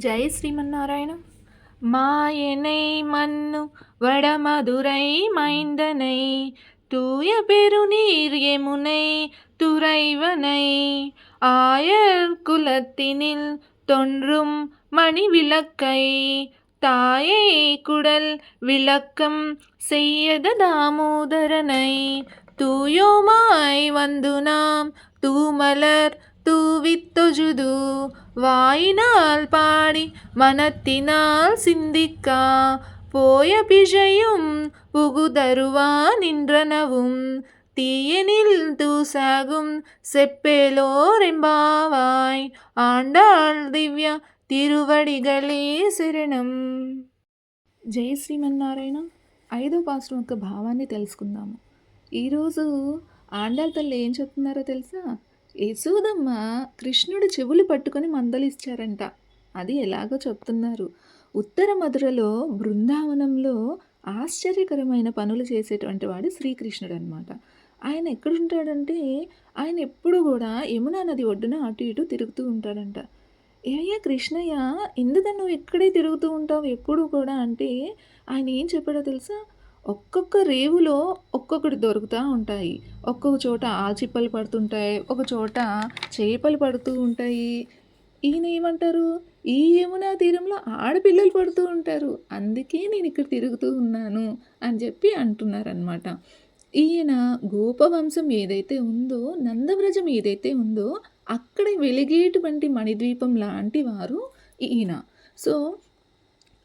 ஜெய் ஸ்ரீமன்னாராயணம். மாயனை மண்ணு வடமதுரை மைந்தனை தூய பெருநீர் எமுனை துறைவனை. ஆயர் குலத்தினில் தொன்றும் மணி விளக்கை தாயை குடல் விளக்கம் செய்யத தாமோதரனை. தூயோமாய் வந்து நாம் தூமலர் தூவித்தொஜுது வாயினால் பாடி மனத்தினால் சிந்திக்கா போய பிழையும் புகுதருவா நின்றனவும் தீயனில் தூசாகும் செப்பேலோரெம்பாவாய் ఆండాళ్ దివ్య తిరువడిగలే శరణం జై శ్రీమన్నారాయణ ఐదో పాశ్రం యొక్క భావాన్ని తెలుసుకుందాము ఈరోజు ఆండాళ్ తల్లి ఏం చెప్తున్నారో తెలుసా యశోదమ్మ కృష్ణుడు చెవులు పట్టుకొని మందలిచ్చారంట. అది ఎలాగో చెప్తున్నారు. ఉత్తర మధురలో బృందావనంలో ఆశ్చర్యకరమైన పనులు చేసేటువంటి వాడు శ్రీకృష్ణుడు అనమాట ఆయన ఎక్కడుంటాడంటే ఆయన ఎప్పుడు కూడా యమునా నది ఒడ్డున అటు ఇటు తిరుగుతూ ఉంటాడంట. ఏయ్యా కృష్ణయ్య ఎందుకని నువ్వు ఇక్కడే తిరుగుతూ ఉంటావు ఎప్పుడు కూడా? అంటే ఆయన ఏం చెప్పాడో తెలుసా? ఒక్కొక్క రేవులో ఒక్కొక్కటి దొరుకుతూ ఉంటాయి. ఒక్కొక్క చోట ఆల్చిప్పలు పడుతుంటాయి ఒక చోట చేపలు పడుతూ ఉంటాయి. ఈయన ఏమంటారు? ఈ యమునా తీరంలో ఆడపిల్లలు పడుతూ ఉంటారు. అందుకే నేను ఇక్కడ తిరుగుతూ ఉన్నాను అని చెప్పి అంటున్నారనమాట ఈయన గోపవంశం ఏదైతే ఉందో నందవ్రజం ఏదైతే ఉందో అక్కడ వెలిగేటువంటి మణిద్వీపం లాంటి వారు ఈయన. సో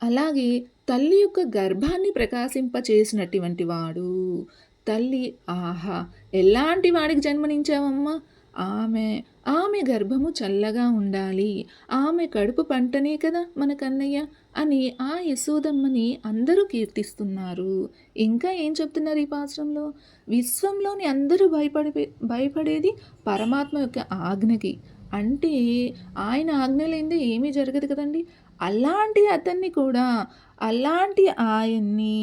అలాగే తల్లి యొక్క గర్భాన్ని ప్రకాశింపచేసినటువంటి వాడు. తల్లి ఆహా ఎలాంటి వాడికి జన్మనించావమ్మా ఆమె ఆమె గర్భము చల్లగా ఉండాలి. ఆమె కడుపు పంటనే కదా మన కన్నయ్య అని ఆ యశోదమ్మని అందరూ కీర్తిస్తున్నారు. ఇంకా ఏం చెప్తున్నారు ఈ పాత్రంలో? విశ్వంలోని అందరూ భయపడే భయపడేది పరమాత్మ యొక్క ఆజ్ఞకి. అంటే ఆయన ఆజ్ఞ లేనిదే ఏమీ జరగదు కదండి. అలాంటి అతన్ని కూడా అలాంటి ఆయన్ని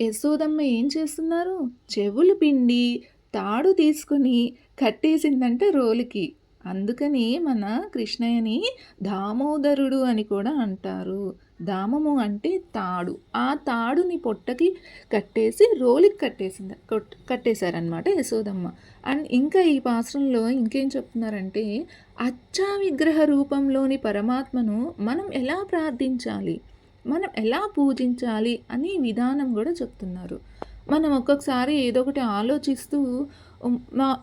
యశోదమ్మ ఏం చేస్తున్నారు? చెవులు పిండి తాడు తీసుకొని కట్టేసిందంటే రోలుకి. అందుకని మన కృష్ణయ్యని దామోదరుడు అని కూడా అంటారు. దామము అంటే తాడు. ఆ తాడుని పొట్టకి కట్టేసి రోలికి కట్టేసింది. కట్టేశారనమాట యశోదమ్మ. అండ్ ఇంకా ఈ పాశ్రంలో ఇంకేం చెప్తున్నారంటే అచ్చా విగ్రహ రూపంలోని పరమాత్మను మనం ఎలా ప్రార్థించాలి? మనం ఎలా పూజించాలి? అనే విధానం కూడా చెప్తున్నారు. మనం ఒక్కొక్కసారి ఏదో ఒకటి ఆలోచిస్తూ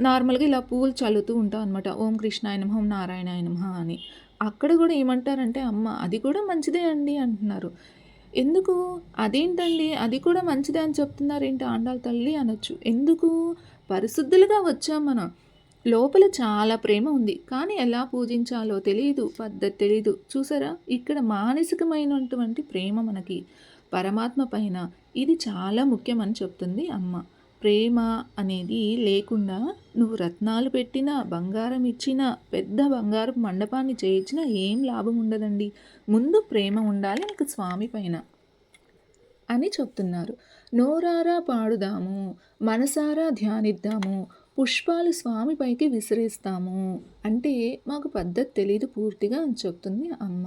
నార్మల్గా ఇలా పూలు చల్లుతూ ఉంటాం అనమాట ఓం కృష్ణాయ నమ ఓం నారాయణాయ నమ అని. అక్కడ కూడా ఏమంటారంటే అమ్మ అది కూడా మంచిదే అండి అంటున్నారు. ఎందుకు? అదేంటండి? అది కూడా మంచిదే అని చెప్తున్నారు ఏంటి ఆండాల తల్లి అనొచ్చు. ఎందుకు? పరిశుద్ధులుగా వచ్చాం మనం. లోపల చాలా ప్రేమ ఉంది. కానీ ఎలా పూజించాలో తెలియదు పద్ధతి తెలియదు చూసారా? ఇక్కడ మానసికమైనటువంటి ప్రేమ మనకి పరమాత్మ పైన. ఇది చాలా ముఖ్యమని చెప్తుంది అమ్మ. ప్రేమ అనేది లేకుండా నువ్వు రత్నాలు పెట్టినా బంగారం ఇచ్చినా పెద్ద బంగారం మండపాన్ని చేయించినా ఏం లాభం ఉండదండి. ముందు ప్రేమ ఉండాలి నీకు స్వామి పైన అని చెప్తున్నారు. నోరారా పాడుదాము మనసారా ధ్యానిద్దాము పుష్పాలు స్వామి పైకి విసిరేస్తాము అంటే మాకు పద్ధతి తెలియదు పూర్తిగా అని చెప్తుంది అమ్మ.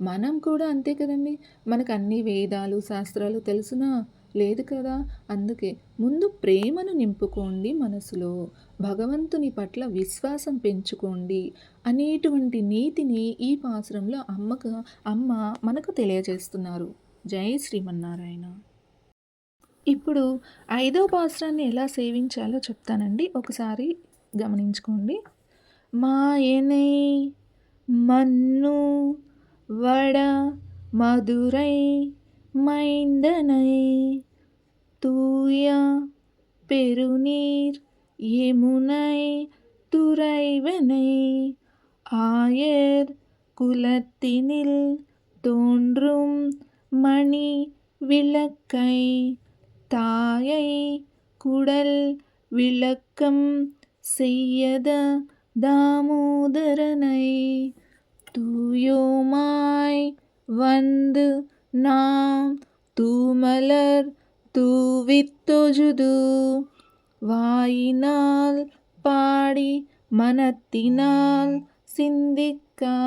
మనం కూడా అంతే కదండి. మనకు అన్ని వేదాలు శాస్త్రాలు తెలుసునా? లేదు కదా? అందుకే ముందు ప్రేమను నింపుకోండి మనసులో భగవంతుని పట్ల విశ్వాసం పెంచుకోండి అనేటువంటి నీతిని ఈ పాసురంలో అమ్మకు అమ్మ మనకు తెలియజేస్తున్నారు. జై శ్రీమన్నారాయణ. ఇప్పుడు ఐదో పాసురాన్ని ఎలా సేవించాలో చెప్తానండి. ఒకసారి గమనించుకోండి. మాయనే మన్ను వడ మధురై மைந்தனை தூய பெருநீர் யமுனை துறைவனை ஆயர் குலத்தினில் தோன்றும் மணி விளக்கை தாயை குடல் விளக்கம் செய்யத தாமோதரனை தூயோமாய் வந்து நாம் தூமலர் தூவித்தொஜுது வாயினால் பாடி மனத்தினால் சிந்திக்கா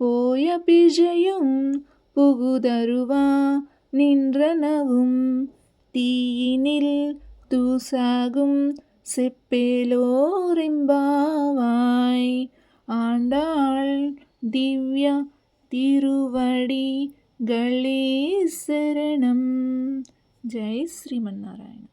போய பிஜையும் புகுதருவா நின்றனவும் தீயினில் தூசாகும் செப்பேலோரெம்பாவாய் ஆண்டாள் திவ்ய திருவடி గళే శరణం. జై శ్రీమన్నారాయణ.